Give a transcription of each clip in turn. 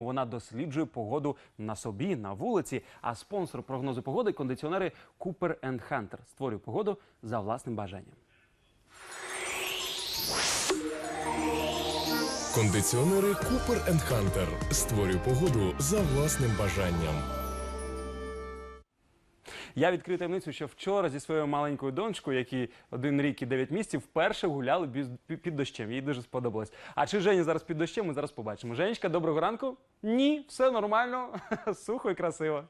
Вона досліджує погоду на собі, на вулиці. А спонсор прогнозу погоди кондиціонери Cooper Hunter створює погоду за власним бажанням. Кондиціонери Cooper Hunter. Створюй погоду за власним бажанням. Я відкрив таємницю, що вчора зі своєю маленькою донечкою, які один рік і дев'ять місяців, вперше гуляли під дощем. Їй дуже сподобалось. А чи Жені зараз під дощем? Ми зараз побачимо. Женечка, доброго ранку. Ні, все нормально, сухо і красиво.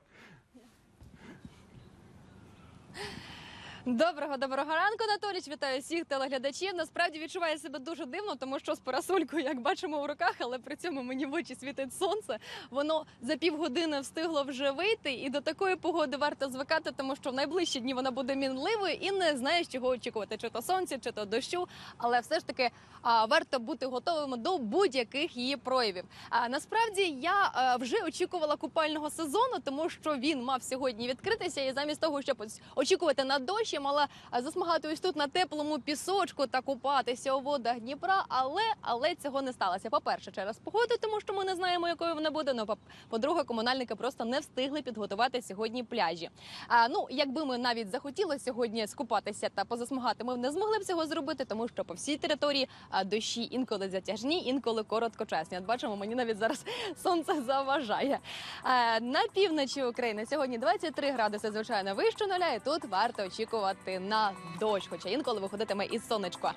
Доброго доброго ранку, Анатоліч. Вітаю всіх телеглядачів. Насправді відчуваю себе дуже дивно, тому що з парасолькою, як бачимо в руках, але при цьому мені в очі світить сонце. Воно за півгодини встигло вже вийти, і до такої погоди варто звикати, тому що в найближчі дні вона буде мінливою і не знаєш, чого очікувати, чи то сонця, чи то дощу. Але все ж таки а, варто бути готовими до будь-яких її проявів. А насправді я а, вже очікувала купального сезону, тому що він мав сьогодні відкритися, і замість того, щоб очікувати на дощ, я мала а, засмагати тут на теплому пісочку та купатися у водах Дніпра. Але але цього не сталося. По перше, через погоду, тому що ми не знаємо, якою вона буде. Ну по- по-друге, комунальники просто не встигли підготувати сьогодні пляжі. А ну, якби ми навіть захотіли сьогодні скупатися та позасмагати, ми не змогли б цього зробити, тому що по всій території дощі інколи затяжні, інколи короткочасні. От бачимо, мені навіть зараз сонце заважає. А, на півночі України сьогодні 23 градуси, звичайно, вище нуля, і тут варто очікувати на дощ, хоча інколи виходитиме і сонечко.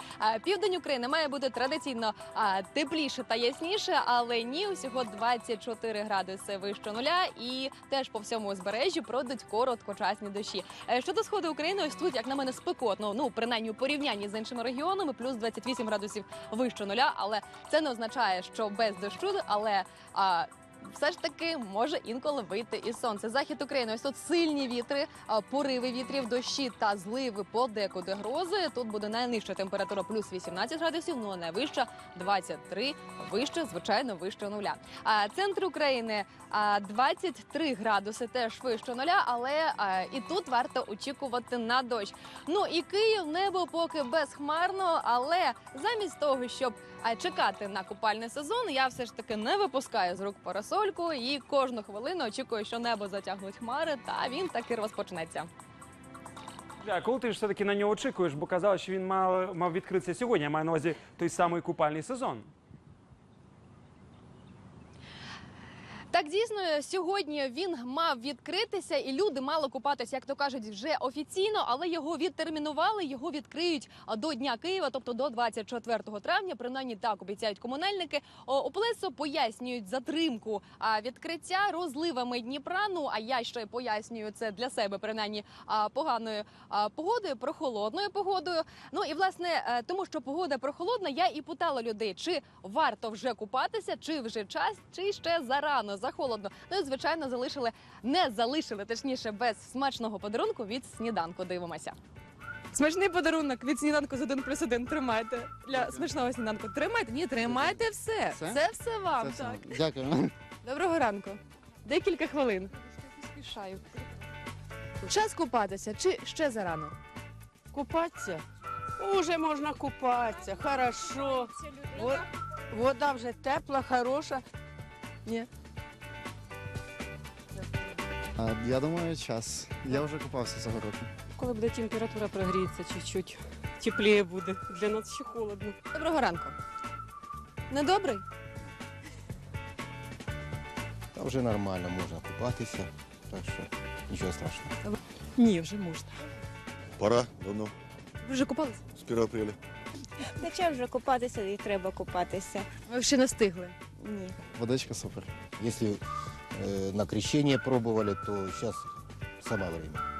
Південь України має бути традиційно тепліше та ясніше, але ні, усього 24 градуси вище нуля, і теж по всьому узбережжю пройдуть короткочасні дощі. Е, Щодо сходу України, ось тут, як на мене, спекотно. Ну принаймні у порівнянні з іншими регіонами, плюс 28 градусів вище нуля. Але це не означає, що без дощу, але все ж таки може інколи вийти і сонце. Захід України ось тут сильні вітри, пориви вітрів, дощі та зливи подекуди грози. Тут буде найнижча температура плюс 18 градусів, ну а найвища 23, вище, звичайно, вище нуля. А центр України а, 23 градуси теж вище нуля, але і тут варто очікувати на дощ. Ну і Київ небо поки безхмарно, але замість того, щоб чекати на купальний сезон, я все ж таки не випускаю з рук парасольку і кожну хвилину очікує, що небо затягнуть хмари, та він таки розпочнеться. А коли ти ж все-таки на нього очікуєш, бо казали, що він мав, мав відкритися сьогодні. Я маю на увазі той самий купальний сезон. Так дійсно сьогодні він мав відкритися, і люди мали купатися, як то кажуть, вже офіційно, але його відтермінували. Його відкриють до Дня Києва, тобто до 24 травня. Принаймні так обіцяють комунальники. О, У Плесо пояснюють затримку відкриття розливами Дніпра. Ну а я ще пояснюю це для себе, принаймні поганою погодою, прохолодною погодою. Ну і власне е, тому, що погода прохолодна, я і питала людей, чи варто вже купатися, чи вже час, чи ще зарано, захолодно. Ну і звичайно, залишили не залишили, точніше, без смачного подарунку від сніданку. Дивимося. Смачний подарунок від сніданку з 1 плюс 1 тримайте. Для смачного сніданку. Тримайте? Ні, тримайте все. Все? Це все вам. Це так. все. Дякую. Доброго ранку. Декілька хвилин. Поспішаю. Час купатися чи ще зарано? Купатися? Уже можна купатися, хорошо. Вода вже тепла, хороша. Ні. А, Я думаю, час. Я вже купався цього року. Коли буде температура прогріється чуть-чуть, тепліше буде. Для нас ще холодно. Доброго ранку. Недобрий? Та вже нормально можна купатися, так що нічого страшного. Ні, вже можна. Пора давно, Ви вже купалися? з 1 апреля. Зачем вже купатися і треба купатися? Ви ще не встигли. Ні. Водичка супер. Якщо на крещение пробували, то сейчас самое время.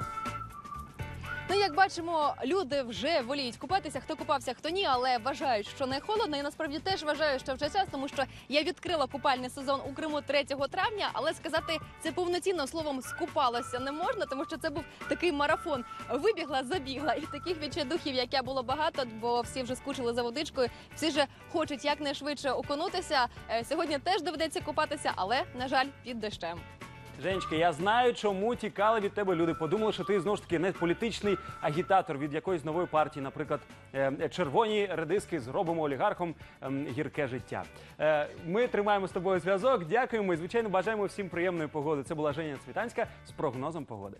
Як бачимо, люди вже воліють купатися. Хто купався, хто ні, але вважають, що не холодно. І насправді теж вважаю, що вже час, тому що я відкрила купальний сезон у Криму 3 травня, але сказати це повноцінно словом скупалося не можна, тому що це був такий марафон. Вибігла, забігла, і таких відчайдухів, як я було багато, бо всі вже скучили за водичкою. Всі же хочуть якнайшвидше окунутися. Е, Сьогодні теж доведеться купатися, але на жаль, під дощем. Женечка, я знаю, чому тікали від тебе люди. Подумали, що ти знову ж таки не політичний агітатор від якоїсь нової партії, наприклад, е, червоні редиски зробимо олігархом ем, гірке життя. Е, Ми тримаємо з тобою зв'язок. Дякуємо і звичайно бажаємо всім приємної погоди. Це була Женя Цвітанська з прогнозом погоди.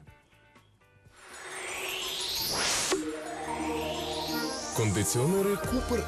Кондиціонери Купер